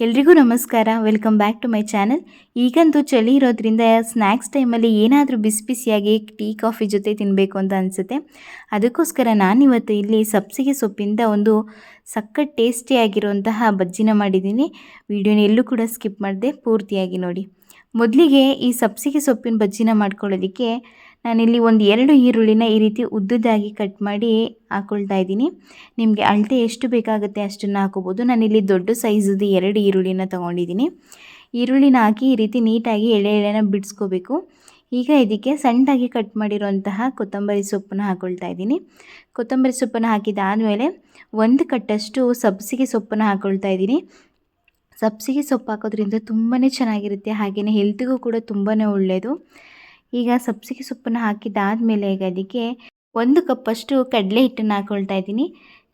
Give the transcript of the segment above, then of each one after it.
ಎಲ್ರಿಗೂ ನಮಸ್ಕಾರ. Welcome back to my channel ಈಗಂತೂ ಚಳಿ ಇರೋದ್ರಿಂದ ಸ್ನ್ಯಾಕ್ಸ್ ಟೈಮಲ್ಲಿ ಏನಾದರೂ ಬಿಸಿ ಬಿಸಿಯಾಗಿ ಟೀ ಕಾಫಿ ಜೊತೆ ತಿನ್ನಬೇಕು ಅಂತ ಅನಿಸುತ್ತೆ. ಅದಕ್ಕೋಸ್ಕರ ನಾನಿವತ್ತು ಇಲ್ಲಿ ಸಬ್ಸಿಗೆ ಸೊಪ್ಪಿಂದ ಒಂದು ಸಖತ್ ಟೇಸ್ಟಿಯಾಗಿರುವಂತಹ ಬಜ್ಜಿನ ಮಾಡಿದ್ದೀನಿ. ವೀಡಿಯೋನ ಎಲ್ಲೂ ಕೂಡ ಸ್ಕಿಪ್ ಮಾಡಿದೆ ಪೂರ್ತಿಯಾಗಿ ನೋಡಿ. ಮೊದಲಿಗೆ ಈ ಸಬ್ಸಿಗೆ ಸೊಪ್ಪಿನ ಬಜ್ಜಿನ ಮಾಡ್ಕೊಳ್ಳೋದಕ್ಕೆ ನಾನಿಲ್ಲಿ ಒಂದು ಎರಡು ಈರುಳ್ಳಿನ ಈ ರೀತಿ ಉದ್ದುದಾಗಿ ಕಟ್ ಮಾಡಿ ಹಾಕ್ಕೊಳ್ತಾ ಇದ್ದೀನಿ. ನಿಮಗೆ ಅಳತೆ ಎಷ್ಟು ಬೇಕಾಗುತ್ತೆ ಅಷ್ಟನ್ನು ಹಾಕೋಬೋದು. ನಾನಿಲ್ಲಿ ದೊಡ್ಡ ಸೈಜದ್ದು ಎರಡು ಈರುಳ್ಳಿನ ತೊಗೊಂಡಿದ್ದೀನಿ. ಈರುಳ್ಳಿನ ಹಾಕಿ ಈ ರೀತಿ ನೀಟಾಗಿ ಎಳೆ ಎಳೆನ ಬಿಡಿಸ್ಕೋಬೇಕು. ಈಗ ಇದಕ್ಕೆ ಸಣ್ಣದಾಗಿ ಕಟ್ ಮಾಡಿರುವಂತಹ ಕೊತ್ತಂಬರಿ ಸೊಪ್ಪನ್ನು ಹಾಕ್ಕೊಳ್ತಾ ಇದ್ದೀನಿ. ಕೊತ್ತಂಬರಿ ಸೊಪ್ಪನ್ನು ಹಾಕಿದಾದಮೇಲೆ ಒಂದು ಕಟ್ಟಷ್ಟು ಸಬ್ಸಿಗೆ ಸೊಪ್ಪನ್ನು ಹಾಕ್ಕೊಳ್ತಾ ಇದ್ದೀನಿ. ಸಬ್ಸಿಗೆ ಸೊಪ್ಪು ಹಾಕೋದ್ರಿಂದ ತುಂಬಾ ಚೆನ್ನಾಗಿರುತ್ತೆ. ಹಾಗೆಯೇ ಹೆಲ್ತಿಗೂ ಕೂಡ ತುಂಬಾ ಒಳ್ಳೆಯದು ಈಗ ಸಬ್ಸಿಗೆ ಸೊಪ್ಪನ್ನು ಹಾಕಿದಾದಮೇಲೆ ಈಗ ಅದಕ್ಕೆ ಒಂದು ಕಪ್ಪಷ್ಟು ಕಡಲೆ ಹಿಟ್ಟನ್ನು ಹಾಕ್ಕೊಳ್ತಾ ಇದ್ದೀನಿ.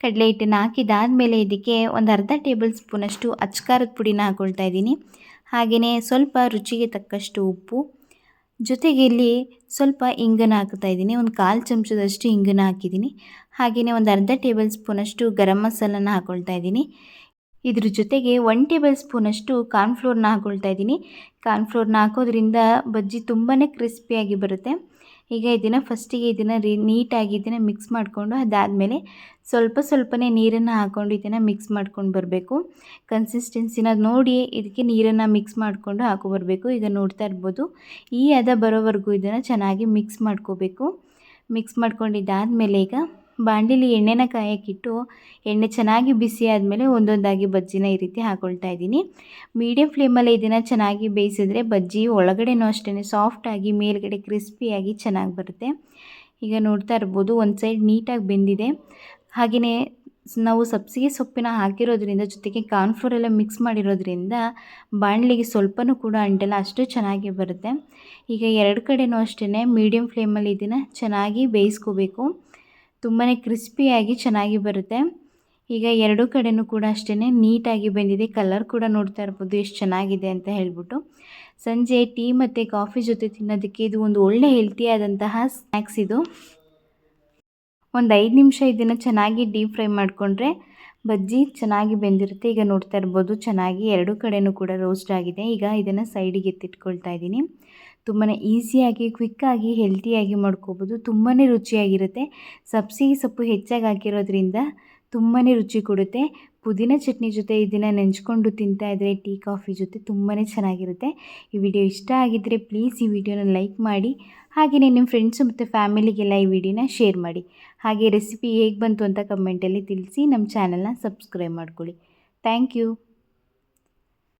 ಕಡಲೆ ಹಿಟ್ಟನ್ನು ಹಾಕಿದಾದಮೇಲೆ ಇದಕ್ಕೆ ಒಂದು ಅರ್ಧ ಟೇಬಲ್ ಸ್ಪೂನಷ್ಟು ಅಚ್ಕಾರದ ಪುಡಿನ ಹಾಕ್ಕೊಳ್ತಾ ಇದ್ದೀನಿ. ಹಾಗೆಯೇ ಸ್ವಲ್ಪ ರುಚಿಗೆ ತಕ್ಕಷ್ಟು ಉಪ್ಪು. ಜೊತೆಗೆ ಇಲ್ಲಿ ಸ್ವಲ್ಪ ಇಂಗನ್ನು ಹಾಕ್ತಾ ಇದ್ದೀನಿ. ಒಂದು ಕಾಲು ಚಮಚದಷ್ಟು ಇಂಗನ್ನು ಹಾಕಿದ್ದೀನಿ. ಹಾಗೆಯೇ ಒಂದು ಅರ್ಧ ಟೇಬಲ್ ಸ್ಪೂನಷ್ಟು ಗರಂ ಮಸಾಲನ ಹಾಕ್ಕೊಳ್ತಾ ಇದ್ದೀನಿ. ಇದ್ರ ಜೊತೆಗೆ ಒನ್ ಟೇಬಲ್ ಸ್ಪೂನಷ್ಟು ಕಾರ್ನ್ಫ್ಲೋರ್ನ ಹಾಕೊಳ್ತಾ ಇದ್ದೀನಿ. ಕಾರ್ನ್ಫ್ಲೋರ್ನ ಹಾಕೋದ್ರಿಂದ ಬಜ್ಜಿ ತುಂಬಾ ಕ್ರಿಸ್ಪಿಯಾಗಿ ಬರುತ್ತೆ. ಈಗ ಇದನ್ನು ಫಸ್ಟಿಗೆ ಇದನ್ನು ರೀ ನೀಟಾಗಿ ಇದನ್ನು ಮಿಕ್ಸ್ ಮಾಡಿಕೊಂಡು ಅದಾದಮೇಲೆ ಸ್ವಲ್ಪ ಸ್ವಲ್ಪನೇ ನೀರನ್ನು ಹಾಕ್ಕೊಂಡು ಇದನ್ನು ಮಿಕ್ಸ್ ಮಾಡ್ಕೊಂಡು ಬರಬೇಕು. ಕನ್ಸಿಸ್ಟೆನ್ಸಿನ ನೋಡಿ ಇದಕ್ಕೆ ನೀರನ್ನು ಮಿಕ್ಸ್ ಮಾಡಿಕೊಂಡು ಹಾಕೊಬರ್ಬೇಕು ಈಗ ನೋಡ್ತಾ ಇರ್ಬೋದು, ಈ ಅದ ಬರೋವರೆಗೂ ಇದನ್ನು ಚೆನ್ನಾಗಿ ಮಿಕ್ಸ್ ಮಾಡ್ಕೋಬೇಕು. ಮಿಕ್ಸ್ ಮಾಡ್ಕೊಂಡಿದ್ದಾದಮೇಲೆ ಈಗ ಬಾಣಲಿಲಿ ಎಣ್ಣೆನ ಕಾಯಕ್ಕಿಟ್ಟು ಎಣ್ಣೆ ಚೆನ್ನಾಗಿ ಬಿಸಿ ಆದಮೇಲೆ ಒಂದೊಂದಾಗಿ ಬಜ್ಜಿನ ಈ ರೀತಿ ಹಾಕ್ಕೊಳ್ತಾ ಇದ್ದೀನಿ. ಮೀಡಿಯಂ ಫ್ಲೇಮಲ್ಲಿ ಇದನ್ನು ಚೆನ್ನಾಗಿ ಬೇಯಿಸಿದ್ರೆ ಬಜ್ಜಿ ಒಳಗಡೆನೂ ಅಷ್ಟೇ ಸಾಫ್ಟಾಗಿ ಮೇಲ್ಗಡೆ ಕ್ರಿಸ್ಪಿಯಾಗಿ ಚೆನ್ನಾಗಿ ಬರುತ್ತೆ. ಈಗ ನೋಡ್ತಾ ಇರ್ಬೋದು ಒಂದು ಸೈಡ್ ನೀಟಾಗಿ ಬೆಂದಿದೆ. ಹಾಗೆಯೇ ನಾವು ಸಬ್ಸಿಗೆ ಸೊಪ್ಪಿನ ಹಾಕಿರೋದ್ರಿಂದ ಜೊತೆಗೆ ಕಾರ್ನ್ಫ್ಲೋರ್ ಎಲ್ಲ ಮಿಕ್ಸ್ ಮಾಡಿರೋದ್ರಿಂದ ಬಾಣಲಿಗೆ ಸ್ವಲ್ಪನೂ ಕೂಡ ಅಂಟಲ್ಲ, ಅಷ್ಟು ಚೆನ್ನಾಗಿ ಬರುತ್ತೆ. ಈಗ ಎರಡು ಕಡೆನೂ ಅಷ್ಟೇ ಮೀಡಿಯಮ್ ಫ್ಲೇಮಲ್ಲಿ ಇದನ್ನು ಚೆನ್ನಾಗಿ ಬೇಯಿಸ್ಕೋಬೇಕು. ತುಂಬಾ ಕ್ರಿಸ್ಪಿಯಾಗಿ ಚೆನ್ನಾಗಿ ಬರುತ್ತೆ. ಈಗ ಎರಡೂ ಕಡೆಯೂ ಕೂಡ ಅಷ್ಟೇ ನೀಟಾಗಿ ಬಂದಿದೆ. ಕಲರ್ ಕೂಡ ನೋಡ್ತಾ ಇರ್ಬೋದು ಎಷ್ಟು ಚೆನ್ನಾಗಿದೆ ಅಂತ ಹೇಳ್ಬಿಟ್ಟು. ಸಂಜೆ ಟೀ ಮತ್ತು ಕಾಫಿ ಜೊತೆ ತಿನ್ನೋದಕ್ಕೆ ಇದು ಒಂದು ಒಳ್ಳೆ ಹೆಲ್ತಿಯಾದಂತಹ ಸ್ನ್ಯಾಕ್ಸ್ ಇದು. ಒಂದು ಐದು ನಿಮಿಷ ಇದನ್ನು ಚೆನ್ನಾಗಿ ಡೀಪ್ ಫ್ರೈ ಮಾಡಿಕೊಂಡ್ರೆ ಬಜ್ಜಿ ಚೆನ್ನಾಗಿ ಬೆಂದಿರುತ್ತೆ. ಈಗ ನೋಡ್ತಾ ಇರ್ಬೋದು, ಚೆನ್ನಾಗಿ ಎರಡೂ ಕಡೆಯೂ ಕೂಡ ರೋಸ್ಟ್ ಆಗಿದೆ. ಈಗ ಇದನ್ನು ಸೈಡಿಗೆ ಎತ್ತಿಟ್ಕೊಳ್ತಾ ಇದ್ದೀನಿ. ತುಂಬಾ ಈಸಿಯಾಗಿ ಕ್ವಿಕ್ಕಾಗಿ ಹೆಲ್ತಿಯಾಗಿ ಮಾಡ್ಕೋಬೋದು. ತುಂಬಾ ರುಚಿಯಾಗಿರುತ್ತೆ. ಸಬ್ಸಿಗೆ ಸೊಪ್ಪು ಹೆಚ್ಚಾಗಿ ಹಾಕಿರೋದ್ರಿಂದ ತುಂಬಾ ರುಚಿ ಕೊಡುತ್ತೆ. ಪುದೀನ ಚಟ್ನಿ ಜೊತೆ ಇದನ್ನು ನೆಂಚ್ಕೊಂಡು ತಿಂತಾ ಇದ್ದರೆ ಟೀ, ಕಾಫಿ ಜೊತೆ ತುಂಬಾ ಚೆನ್ನಾಗಿರುತ್ತೆ. ಈ ವಿಡಿಯೋ ಇಷ್ಟ ಆಗಿದ್ದರೆ ಪ್ಲೀಸ್ ಈ ವಿಡಿಯೋನ ಲೈಕ್ ಮಾಡಿ ಹಾಗೆಯೇ ನಿಮ್ಮ ಫ್ರೆಂಡ್ಸು ಮತ್ತು ಫ್ಯಾಮಿಲಿಗೆಲ್ಲ ಈ ವಿಡಿಯೋನ ಶೇರ್ ಮಾಡಿ. ಹಾಗೆ ರೆಸಿಪಿ ಹೇಗೆ ಬಂತು ಅಂತ ಕಮೆಂಟಲ್ಲಿ ತಿಳಿಸಿ ನಮ್ಮ ಚಾನಲ್ನ ಸಬ್ಸ್ಕ್ರೈಬ್ ಮಾಡ್ಕೊಳ್ಳಿ. Thank you